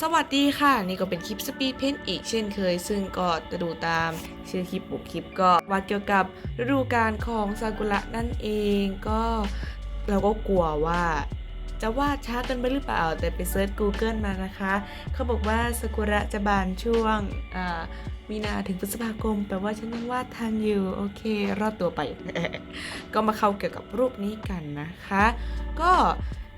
สวัสดีค่ะ นี่ก็เป็นคลิปสปีดเพนอีกเช่นเคย ซึ่งก็จะดูตามชื่อคลิปบุกคลิปก็ว่าเกี่ยวกับฤดูกาลของซากุระนั่นเองก็เราก็กลัวว่าจะวาดช้ากันไปหรือเปล่า แต่ไปเซิร์ช Google มานะคะ เขาบอกว่าซากุระจะบานช่วงมีนาถึงพฤษภาคม แปลว่าฉันยังวาดทันอยู่ โอเค รอดตัวไป ก็มาเข้าเกี่ยวกับรูปนี้กันนะคะ ก็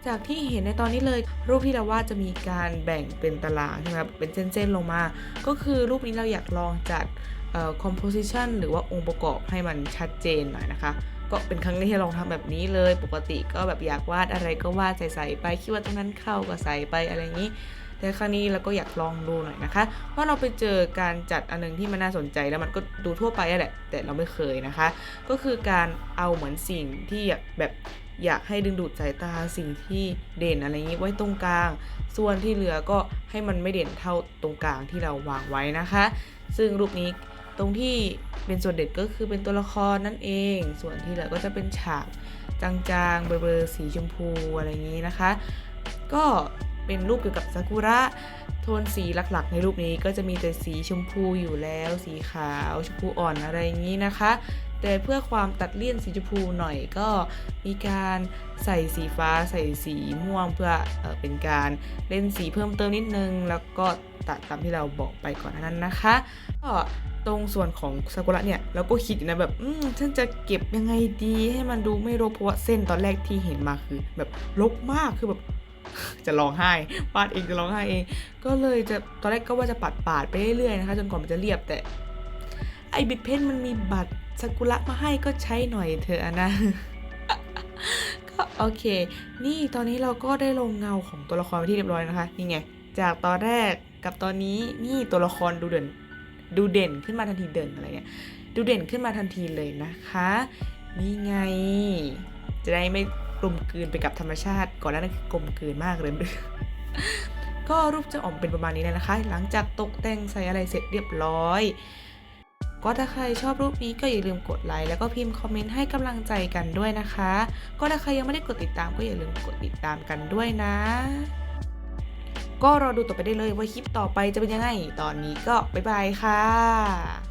จากที่เห็นในตอนนี้เลยรูปที่เราวาดจะมีการแบ่งเป็นตารางใช่ไหมครับเป็นเส้นๆลงมา ก็คือรูปนี้เราอยากลองจัดเอ่อ composition หรือว่าองค์ประกอบให้มันชัดเจนหน่อยนะคะ ก็เป็นครั้งแรกที่ลองทำแบบนี้เลย ปกติก็แบบอยากวาดอะไรก็วาดใส่ๆไปคิดว่าตรงนั้นเข้าก็ใส่ไปอะไรอย่างนี้ แต่ครั้งนี้เราก็อยากลองดูหน่อยนะคะเพราเราไปเจอการจัดอันนึงที่มันน่าสนใจแล้วมันก็ดูทั่วไปแหละ แต่เราไม่เคยนะคะ ก็คือการเอาเหมือนสิ่งที่แบบ อยากให้ดึงดูดสายตาสิ่งที่เด่นอะไรอย่างนี้ไว้ตรงกลาง ส่วนที่เหลือก็ให้มันไม่เด่นเท่าตรงกลางที่เราวางไว้นะคะ ซึ่งรูปนี้ตรงที่เป็นส่วนเด็ดก็คือเป็นตัวละครนั่นเอง ส่วนที่เหลือก็จะเป็นฉากจางๆเบลอๆสีชมพูอะไรอย่างนี้นะคะ ก็เป็นรูปเกี่ยวกับซากุระโทนสีหลักๆ ในรูปนี้ก็จะมีแต่สีชมพูอยู่แล้ว สีขาวชมพูอ่อนอะไรอย่างนี้นะคะ แต่เพื่อความตัดเลี่ยนสีชมพูหน่อยก็มีการใส่สีฟ้าใส่สีม่วงเพื่อเออเป็นการเล่นสีเพิ่มเติมนิดนึง แล้วก็ตัดตามที่เราบอกไปก่อนนั้นนะคะก็ตรงส่วนของซากุระเนี่ยเราก็คิดนะแบบอืมฉันจะเก็บยังไงดีให้มันดูไม่รกเพราะว่าเส้นตอนแรกที่เห็นมาคือ แบบรกมากคือแบบจะร้องไห้วาดเองจะร้องไห้เอง ก็เลยจะตอนแรกก็ว่าจะปัดปาดไปเรื่อยๆนะคะ จนกว่ามันจะเรียบแต่ไอบิดเพนมันมีบัตร ซากุระมาให้ก็ใช้หน่อยเถอะนะ ก็โอเค นี่ตอนนี้เราก็ได้ลงเงาของตัวละครไปที่เรียบร้อยนะคะ นี่ไง จากตอนแรกกับตอนนี้นี่ตัวละครดูเด่น ดูเด่นขึ้นมาทันทีเด่นอะไรเงี้ยดูเด่นขึ้นมาทันทีเลยนะคะ นี่ไง จะได้ไม่กลมกลืนไปกับธรรมชาติ ก่อนหน้านั้นคือกลมกลืนมากเลยก็รูปจะออกเป็นประมาณนี้เลยนะคะ หลังจากตกแต่งใส่อะไรเสร็จเรียบร้อย ก็ถ้าใครชอบรูปนี้ก็อย่าลืมกดไลค์แล้วก็พิมพ์คอมเมนต์ให้กำลังใจกันด้วยนะคะ ก็ถ้าใครยังไม่ได้กดติดตามก็อย่าลืมกดติดตามกันด้วยนะ ก็รอดูต่อไปได้เลยว่าคลิปต่อไปจะเป็นยังไง ตอนนี้ก็บ๊ายบายค่ะ